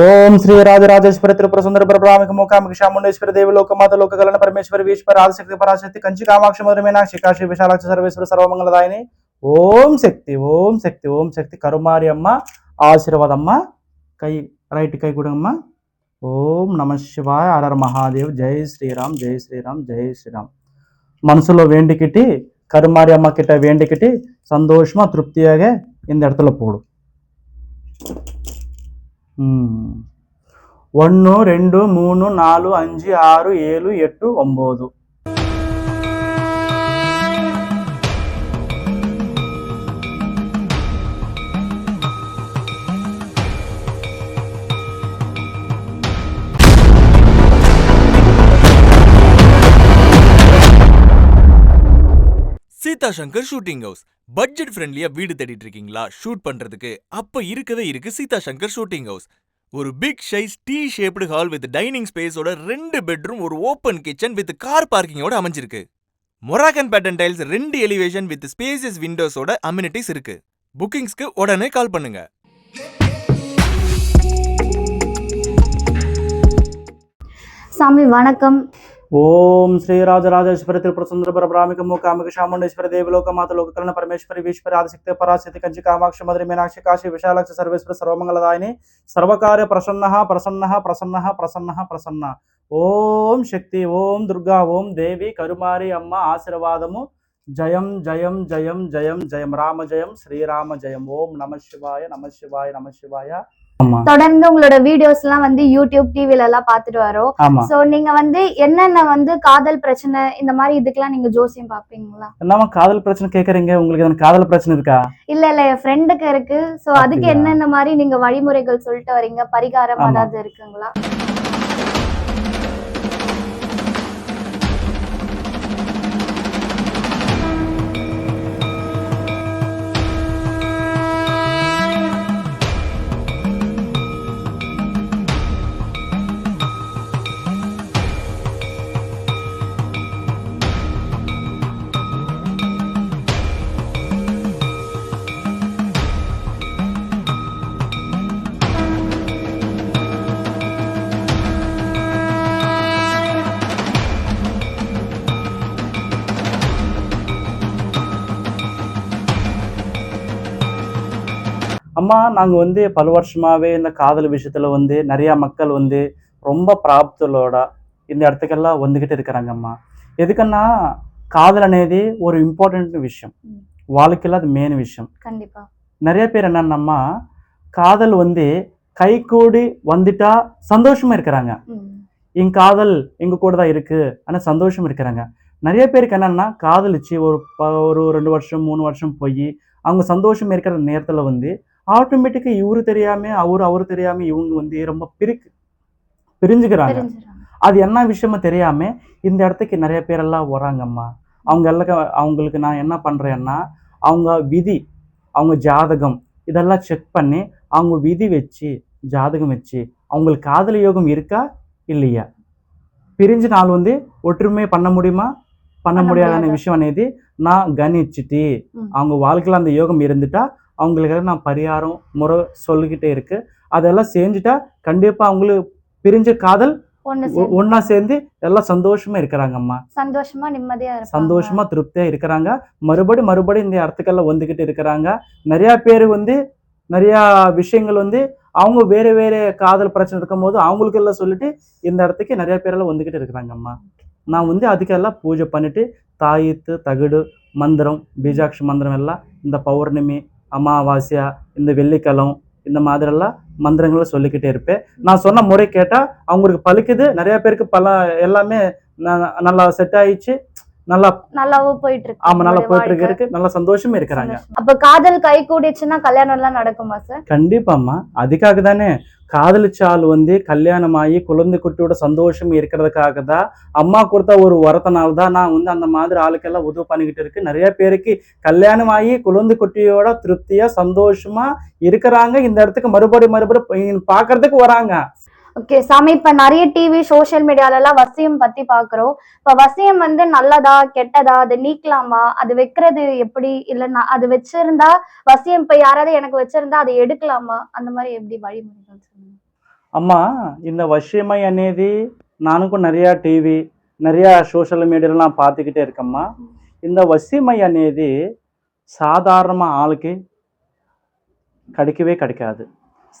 ఓం శ్రీ రాజరాజేశ్వర త్రిపుర సుందర ప్రభామిక మూకామిక శాముండేశ్వర దేవి లోకమాత లోకగలన పరమేశ్వరి వీశ్వర ఆదిశక్తి పరాశక్తి కంచి కామాక్ష మధురమైన కాశీ విశాలాక్ష సర్వేశ్వర సర్వమంగళదాయని. ఓం శక్తి ఓం శక్తి ఓం శక్తి. కరుమారి అమ్మ ఆశీర్వాదమ్మ కై రైట్ కై కూడా అమ్మ. ఓం నమ శివాయ ఆర్ఆర్ మహాదేవ్. జై శ్రీరామ్ జై శ్రీరామ్ జై శ్రీరామ్. మనసులో వేండికిటి கருமாரி அம்மா கிட்ட வேண்டிக்கிட்டு சந்தோஷமாக திருப்தியாக இந்த இடத்துல போடும் ஒன்று ரெண்டு மூணு நாலு அஞ்சு ஆறு ஏழு எட்டு ஒம்பது Seetha Shankar shooting house budget ஃப்ரெண்ட்லியா வீடு தேடிட்டு இருக்கீங்களா? ஷூட் பண்றதுக்கு. அப்ப இருக்கவே இருக்கு சீதா சங்கர் ஷூட்டிங் ஹவுஸ் ஒரு big size T shaped hall with dining ஸ்பேஸோட ரெண்டு பெட்ரூம் ஒரு ஓப்பன் கிச்சன் வித் கார் பார்க்கிங்கோட அமைஞ்சிருக்கு. மொராக்கன் பேட்டன் டைல்ஸ் ரெண்டு எலிவேஷன் வித் ஸ்பேசஸ் விண்டோஸோட அம்யூனிட்டிஸ் இருக்கு. புக்கிங்ஸ்க்கு உடனே கால் பண்ணுங்க. சாமி வணக்கம். ఓం శ్రీ రాజరాజేశ్వరి త్రిపుర సుందర బ్రహ్మామిక మూకామిక చాముండేశ్వరి దేవి లోకమాత లోకకరణ పరమేశ్వరి ఈశ్వరి ఆదిశక్తి పరాశక్తి కంచి కామాక్షి మధురి మీనాక్షి కాశీ విశాలక్ష సర్వేశ్వర సర్వమంగళదాయని సర్వకార్య ప్రసన్న ప్రసన్న ప్రసన్న ప్రసన్న ప్రసన్న. ఓం శక్తి ఓం దుర్గా ఓం దేవి కరుమారి అమ్మ ఆశీర్వాదము. జయం జయం జయం జయం జయం. రామ జయం శ్రీరామ జయం. ఓం నమ శివాయ నమ శివాయ నమ శివాయ. தொடர்ந்து உங்களோட வீடியோஸ் எல்லாம் வந்து யூடியூப் டிவில எல்லாம் பாத்துட்டு வரோம். சோ நீங்க வந்து என்னென்ன வந்து காதல் பிரச்சனை இந்த மாதிரி இதுக்கெல்லாம் நீங்க ஜோசியம் பாப்பீங்களா என்னம்மா காதல் பிரச்சனை கேக்குறீங்க? உங்களுக்கு எதனா காதல் பிரச்சனை இருக்கா? இல்ல இல்ல என் ஃப்ரெண்டுக்கு இருக்கு. சோ அதுக்கு? என்னென்ன மாதிரி நீங்க வழிமுறைகள் சொல்லிட்டு வரீங்க? பரிகாரம். ஏதாவது இருக்குங்களா? அம்மா நாங்கள் வந்து பல வருஷமாகவே இந்த காதல் விஷயத்தில் வந்து நிறையா மக்கள் வந்து ரொம்ப பிராப்தலோட இந்த இடத்துக்கெல்லாம் வந்துக்கிட்டு இருக்கிறாங்கம்மா எதுக்குன்னா காதல் అనేది ஒரு ఇంపార్టెంట్ விஷயம். வாழ்க்கையில் அது மெயின் விஷயம். கண்டிப்பாக நிறைய பேர் என்னன்னா காதல் வந்து கை கூடி வந்துட்டா சந்தோஷமா இருக்கிறாங்க. என் காதல் எங்க கூட தான் இருக்கு ஆனால் சந்தோஷம் இருக்கிறாங்க. நிறைய பேருக்கு என்னன்னா காதலிச்சு ஒரு ஒரு ரெண்டு வருஷம் மூணு வருஷம் போய் அவங்க சந்தோஷம் இருக்கிற நேரத்தில் வந்து ஆட்டோமேட்டிக்கா இவரு தெரியாம அவரு அவரு தெரியாம இவங்க வந்து ரொம்ப பிரிக்கு பிரிஞ்சுக்கிறாங்க தெரிஞ்சிடும் அது என்ன விஷயமா தெரியாம இந்த இடத்துக்கு நிறைய பேரெல்லாம் வராங்கம்மா அவங்க எல்லாம் அவங்களுக்கு நான் என்ன பண்றேன்னா அவங்க விதி அவங்க ஜாதகம் இதெல்லாம் செக் பண்ணி அவங்க விதி வச்சு ஜாதகம் வச்சு அவங்களுக்கு காதல் யோகம் இருக்கா இல்லையா பிரிஞ்ச நாள் வந்து ஒற்றுமை பண்ண முடியுமா பண்ண பண்ண முடியாதான முடியாது. விஷயம் అనేది நான் கணிச்சிட்டு ம். அவங்க வாழ்க்கையில அந்த யோகம் இருந்துட்டா அவங்களுக்கு நான் பரிகாரம் முறை சொல்லிக்கிட்டே இருக்கு. அதெல்லாம் செஞ்சுட்டா கண்டிப்பா அவங்களுக்கு பிரிஞ்ச காதல் ஒண்ணு ஒ- சேர்ந்து. எல்லாம் சந்தோஷமா இருக்கிறாங்கம்மா. சந்தோஷமா நிம்மதியா சந்தோஷமா திருப்தியா இருக்கிறாங்க. மறுபடி மறுபடி இந்த இடத்துக்கெல்லாம் வந்துகிட்டு இருக்கிறாங்க. நிறைய பேர் வந்து நிறைய விஷயங்கள் வந்து அவங்க வேற வேற காதல் பிரச்சனை இருக்கும்போது அவங்களுக்கு எல்லாம் சொல்லிட்டு இந்த இடத்துக்கு நிறைய பேரெல்லாம் வந்துகிட்டு இருக்கிறாங்கம்மா. நான் வந்து அதுக்கெல்லாம் பூஜை பண்ணிட்டு தாயித்து தகுடு மந்திரம் பீஜாட்சி மந்திரம் எல்லாம் இந்த பௌர்ணமி அமாவாஸ்யா இந்த வெள்ளிக்கிழம் இந்த மாதிரிலாம் மந்திரங்களை சொல்லிக்கிட்டே இருப்பேன். நான் சொன்ன முறை கேட்டா அவங்களுக்கு பலிக்குது. நிறைய பேருக்கு பல எல்லாமே நல்லா செட் ஆயிடுச்சு. நல்லா நல்லாவும் போயிட்டு இருக்கு ஆமா நல்லா போயிட்டு. இருக்கு. நல்லா சந்தோஷமா இருக்கிறாங்க. அப்ப காதல் கை கூடிச்சுன்னா கல்யாணம் எல்லாம் நடக்குமா சார் கண்டிப்பாம்மா. அதுக்காக தானே. காதலிச்சால் வந்து கல்யாணம் ஆகி குழந்தை குட்டியோட சந்தோஷம் இருக்கிறதுக்காக தான் அம்மா கொடுத்த ஒரு வரத்தினால தான் நான் வந்து அந்த மாதிரி ஆளுக்கெல்லாம் உதவி பண்ணிக்கிட்டு இருக்கு. நிறைய பேருக்கு கல்யாணம் ஆகி குழந்தை குட்டியோட திருப்தியா சந்தோஷமா இருக்கிறாங்க. இந்த இடத்துக்கு மறுபடியும் மறுபடியும் பார்க்கறதுக்கு வராங்க. ஓகே சாமி இப்ப நிறைய டிவி சோஷியல் மீடியால எல்லாம் வசியம் பத்தி பாக்குறோம் இப்ப வசியம் வந்து நல்லதா கெட்டதா அது நீக்கலாமா அது வைக்கிறது எப்படி இல்ல நான் அது வச்சிருந்தா வசியம் இப்ப யாராவது எனக்கு வச்சிருந்தா அதை எடுக்கலாமா அந்த மாதிரி எப்படி வழிமுறைகள் சொல்லுங்க అమ్మా இந்த வசியமை అనేది நானுக்கும் நிறையா టీవీ நிறையா சோஷியல் மீடியாலாம் பார்த்துக்கிட்டே இருக்கேம்மா இந்த வசியமை అనేది సాధారణ ఆళ్ళకి கிடைக்கவே கிடைக்காது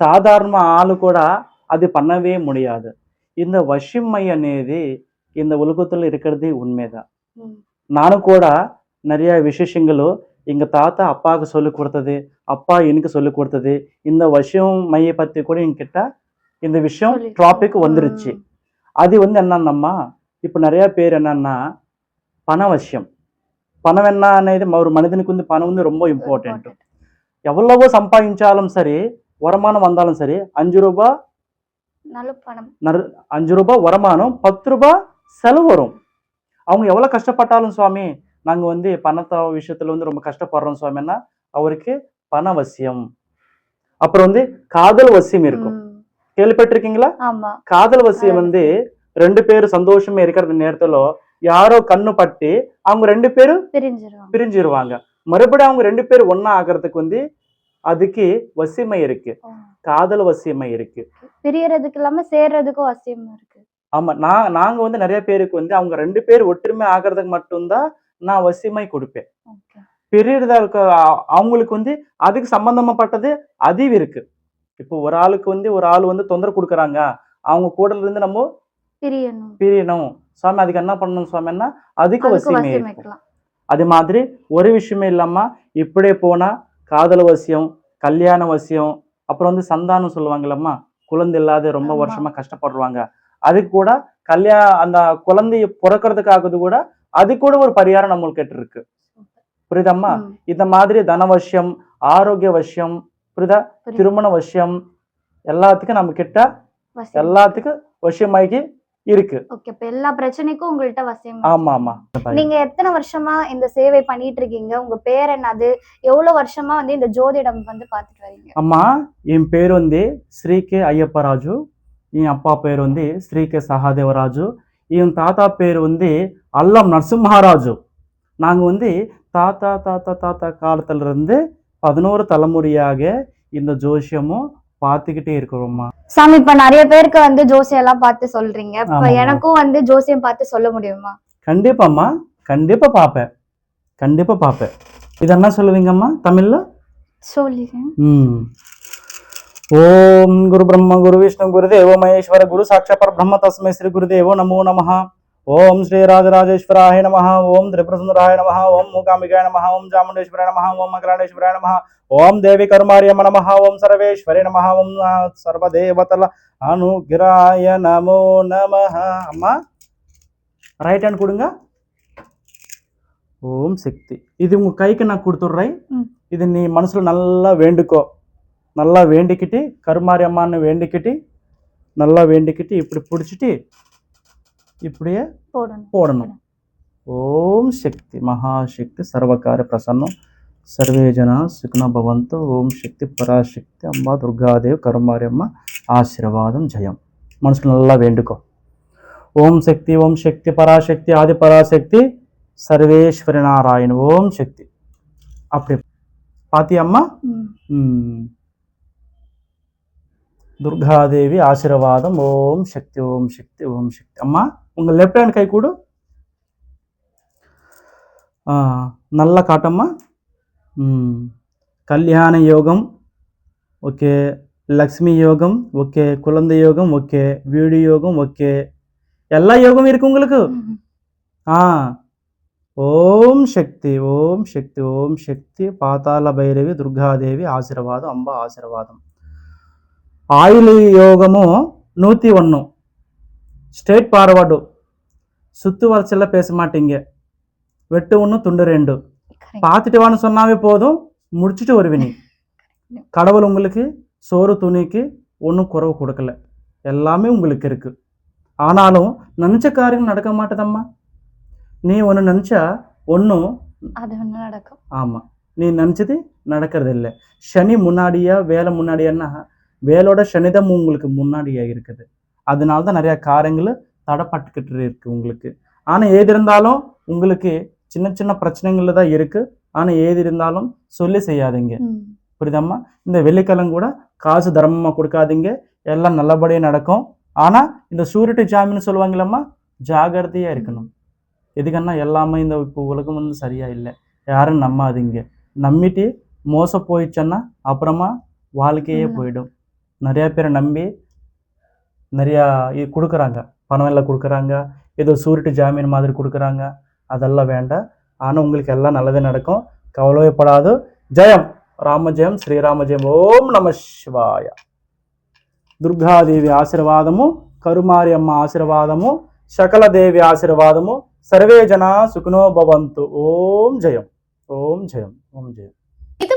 సాధారణ ఆళ్ళు కూడా அது பண்ணவே முடியாது. இந்த వశిమ్మై అనేది இந்த உலகத்தில் இருக்கிறது உண்மைதான். நானும் கூட நிறைய விசேஷங்களும் எங்கள் தாத்தா அப்பாவுக்கு சொல்லிக் கொடுத்தது அப்பா எனக்கு சொல்லிக் கொடுத்தது இந்த விஷயம் மையை பற்றி கூட என்கிட்ட இந்த விஷயம் டாபிக் வந்துருச்சு. அது வந்து என்னன்னம்மா இப்போ நிறைய பேர் என்னன்னா பண விஷயம். பணம் என்ன అనేది ஒரு மனிதனுக்கு வந்து பணம் வந்து ரொம்ப இம்பார்ட்டண்ட் எவ்வளவோ சம்பாதிச்சாலும் சரி வருமானம் வந்தாலும் சரி அஞ்சு ரூபாய் நறு அஞ்சு ரூபாய் வருமானம் பத்து ரூபாய் செலவு வரும் அவங்க எவ்வளோ கஷ்டப்பட்டாலும் சுவாமி நாங்கள் வந்து பணத்தை விஷயத்துல வந்து ரொம்ப கஷ்டப்படுறோம் சுவாமின்னா அவருக்கு பண வசியம் அப்புறம் வந்து காதல் வசியம் இருக்கும் ம். கேள்விப்பட்டிருக்கீங்களா ஆமா காதல் வசியம் வந்து ரெண்டு பேரும் சந்தோஷமா இருக்கிற நேரத்துல யாரோ கண்ணு பட்டு அவங்க ரெண்டு பேரும் பிரிஞ்சிருவாங்க பிரிஞ்சிருவாங்க மறுபடியும் அவங்க ரெண்டு பேரும் ஒண்ணா ஆகிறதுக்கு வந்து அதுக்கு வசியமை இருக்கு. காதல் வசியமை இருக்கு. பிரியறதுக்கு இல்லாம சேர்றதுக்கும் அவசியம் இருக்கு. ஆமா நான் நாங்க வந்து நிறைய பேருக்கு வந்து அவங்க ரெண்டு பேர் ஒற்றுமை ஆகிறதுக்கு மட்டும்தான் நான் வசியமை கொடுப்பேன். பிரியறதா இருக்க அவங்களுக்கு வந்து அதுக்கு சம்பந்தமாப்பட்டது அதிவு இருக்கு. இப்போ ஒரு ஆளுக்கு வந்து ஒரு ஆள் வந்து தொந்தரவு கொடுக்குறாங்க. அவங்க கூடல இருந்து நம்ம பிரியணும். பிரியணும். சுவாமி அதுக்கு என்ன பண்ணணும் சுவாமின்னா அதுக்கு வசியமே வசியம் அது மாதிரி ஒரு விஷயமே இல்லாம இப்படியே போனா காதல் வசியம் கல்யாண வசியம் அப்புறம் வந்து சந்தானம் சொல்லுவாங்கல்லம்மா குழந்தை இல்லாத ரொம்ப. வருஷமா கஷ்டப்படுறாங்க அதுக்கு கூட கல்யாண அந்த குழந்தைய பிறக்கிறதுக்காகது கூட அது கூட ஒரு பரிகாரம் நம்மளுக்கு கிட்ட இருக்கு புரியுதம்மா. இந்த மாதிரி தனவசியம் ஆரோக்கிய வசியம் புரியுதா. திருமண வசியம் எல்லாத்துக்கும் நம்ம கிட்ட எல்லாத்துக்கும் வசியமாகி இருக்கு. ஓகே இப்ப எல்லா பிரச்சனைக்கும் உங்கள்ட்ட வசியம் ஆமா ஆமா நீங்க எத்தனை வருஷமா இந்த சேவை பண்ணிட்டு இருக்கீங்க உங்க பேர் என்னது? எவ்வளவு வருஷமா வந்து இந்த ஜோதிடம் வந்து பாத்துட்டு வரீங்க? அம்மா என் பேர் வந்து ஸ்ரீ கே ஐயப்பராஜு என் அப்பா பேர் வந்து ஸ்ரீ கே சகாதேவராஜு என் தாத்தா பேர் வந்து அல்லம் நரசிம்மராஜு. நாங்க வந்து தாத்தா தாத்தா தாத்தா காலத்துல இருந்து பதினோரு தலைமுறையாக இந்த ஜோசியமும் பார்த்துக்கிட்டே இருக்கிறோம்மா. சாமி இப்ப நிறைய பேருக்கு வந்து ஜோசியெல்லாம் பார்த்து சொல்றீங்க. எனக்கும் வந்து ஜோசியம் பார்த்து சொல்ல முடியுமா? கண்டிப்பாம்மா. கண்டிப்பா பாப்பேன் கண்டிப்பா பார்ப்பேன். இதெல்லாம் சொல்லுவீங்கம்மா தமிழ்ல? சொல்லுங்க. ம். ஓம் குரு பிரம்ம குரு விஷ்ணு குரு தேவோ மகேஸ்வர குரு சாட்சா பரபிரம்ம தஸ்மை ஸ்ரீ குரு தேவோ நமோ நமஹா. ఓం శ్రీ రాజరాజేశ్వరాయ నమ ఓం త్రిపురసుందరాయ నమ ఓం మూకాంబికాయ నమ ఓం చాముండేశ్వరాయ నమ ఓం మకరాండేశ్వరాయ నమ ఓం దేవి కరుమార్యమ నమ ఓం సర్వేశ్వరి నమ ఓం సర్వదేవతల అనుగ్రాయ నమో నమ. అమ్మ రైట్ హ్యాండ్ కుడుంగా? ఓం శక్తి. ఇది కైకి నాకు కుడుతుర్రై. ఇది నీ మనసులో నల్ల వేండుకో. నల్ల వేండికిటి కరుమార్యమ్మాన్ని వేండికిటి నల్ల వేండికిటి ఇప్పుడు పుడిచిటి ఇప్పుడే பிடிச்சிட்டு இப்படியே போடணும் போடணும் ஓம் சக்தி மகாசக்தி சர்வகார பிரசன்னம் சர்வே ஜனா சுக்ன பவந்து ஓம் சக்தி பராசக்தி அம்மா துர்காதேவ் கருமாரி அம்மா ஆசீர்வாதம் ஜெயம் மனசுல நல்லா வேண்டுக்கோ ஓம் சக்தி ஓம் சக்தி பராசக்தி ஆதி பராசக்தி சர்வேஸ்வரி நாராயண் ஓம் சக்தி அப்படி பாத்தியம்மா ம். ம். துர்காதேவி ஆசீர்வாதம் ஓம் சக்தி ஓம் சக்தி ஓம் சக்தி அம்மா உங்க லெஃப்ட் ஹேண்ட் கை கொடு ஆ, நல்லா காட்டம்மா ம். கல்யாண யோகம் ஓகே லக்ஷ்மி யோகம் ஓகே குழந்தை யோகம் ஓகே வீடு யோகம் ஓகே எல்லா யோகம் இருக்கு உங்களுக்கு ம். ఆ ఓం శక్తి ఓం శక్తి ఓం శక్తి పాతాళ భైరవి దుర్గాదేవి ఆశీర్వాదం అంబ ఆశీర్వాదం ఆయుల్ యోగము நூற்றி ஒன்று ஸ்ட்ரெயிட் ஃபார்வர்டு சுத்து வளர்ச்சியில் பேச மாட்டீங்க. வெட்டு ஒன்று துண்டு ரெண்டு. பார்த்துட்டு வான்னு சொன்னாவே போதும் முடிச்சுட்டு வருவினி. கடவுள் உங்களுக்கு சோறு துணிக்கு ஒன்றும் குறவு கொடுக்கல. எல்லாமே உங்களுக்கு இருக்கு. ஆனாலும் நினச்ச காரியம் நடக்க மாட்டேதம்மா. நீ ஒன்று நினச்சா ஒன்றும் அது ஒண்ணு நடக்கும். ஆமாம் நீ நினச்சது நடக்கிறது இல்லை சனி முன்னாடியா வேலை முன்னாடியான்னா வேலோட சனிதம் உங்களுக்கு முன்னாடியா இருக்குது. அதனால தான் நிறையா காரியங்கள் தடப்பட்டுக்கிட்டு இருக்கு உங்களுக்கு. ஆனால் ஏது இருந்தாலும் உங்களுக்கு சின்ன சின்ன பிரச்சனைகள் தான் இருக்கு. ஆனால் ஏது இருந்தாலும் சொல்லி செய்யாதீங்க. புரியுதாம்மா? இந்த வெள்ளிக்கிழமை கூட காசு தர்மமாக கொடுக்காதீங்க. எல்லாம் நல்லபடியாக நடக்கும். ஆனால் இந்த சூரிட்டி ஜாமீன் சொல்லுவாங்களம்மா ஜாகிரதையாக இருக்கணும். எதுக்குன்னா எல்லாமே இந்த இப்போ உலகம் வந்து சரியாக இல்லை. யாரும் நம்பாதீங்க நம்பிட்டு மோசம் போயிடுச்சுன்னா அப்புறமா வாழ்க்கையே. போயிடும். நிறையா பேரை நம்பி நிறையா இது கொடுக்குறாங்க. பணம் எல்லாம் கொடுக்குறாங்க ஏதோ சூரிட்டி ஜாமீன் மாதிரி கொடுக்குறாங்க அதெல்லாம் வேண்டாம் ஆனால் உங்களுக்கு எல்லாம் நல்லதே நடக்கும் கவலைப்படாது ஜெயம் రామ జయం శ్రీరామ జయం ఓం నమ శివాయ దుర్గాదేవి ఆశీర్వాదము కరుమారి అమ్మ ఆశీర్వాదము సకలదేవి ఆశీర్వాదము సర్వే జన సుఖనో భవంతు ఓం జయం ఓం జయం ఓం జయం